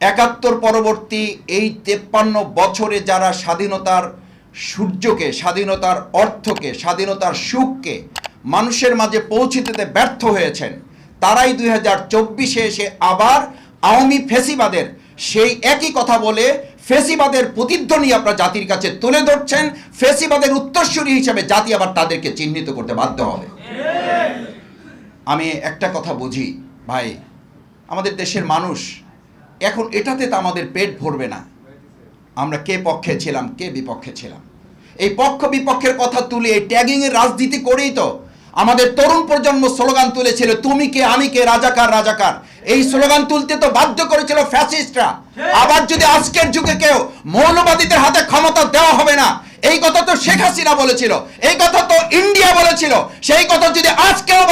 একাত্তর পরবর্তী এই তেপ্পান্ন বছরে যারা স্বাধীনতার সূর্যকে, স্বাধীনতার অর্থকে, স্বাধীনতার সুখকে মানুষের মাঝে পৌঁছে দিতে ব্যর্থ হয়েছেন, তারাই দুই হাজার চব্বিশে এসে আবার আওয়ামী ফেসিবাদের সেই একই কথা বলে ফেসিবাদের প্রতিধ্বনি আপনারা জাতির কাছে তুলে ধরছেন, ফেসিবাদের উত্তরসূরি হিসেবে জাতি আবার তাদেরকে চিহ্নিত করতে বাধ্য হবে। আমি একটা কথা বুঝি, ভাই, আমাদের দেশের মানুষ এখন এটাতে তো আমাদের পেট ভরবে না। আমরা কে পক্ষে ছিলাম, কে বিপক্ষে ছিলাম? এই পক্ষ বিপক্ষের কথা তুলে এই ট্যাগিংয়ের রাজনীতি করেই তো আমাদের তরুণ প্রজন্ম স্লোগান তুলেছিল, তুমি কে, আমি কে, রাজাকার রাজাকার। এই স্লোগান তুলতে তো বাধ্য করেছিল ফ্যাসিস্টরা আবার যদি আজকের যুগে কেউ মৌলবাদীদের হাতে ক্ষমতা দেওয়া হবে না, এই কথা তো শেখ হাসিনা বলেছিল, এই কথা তো ইন্ডিয়া বলেছিল, সেই কথা যদি আজকেও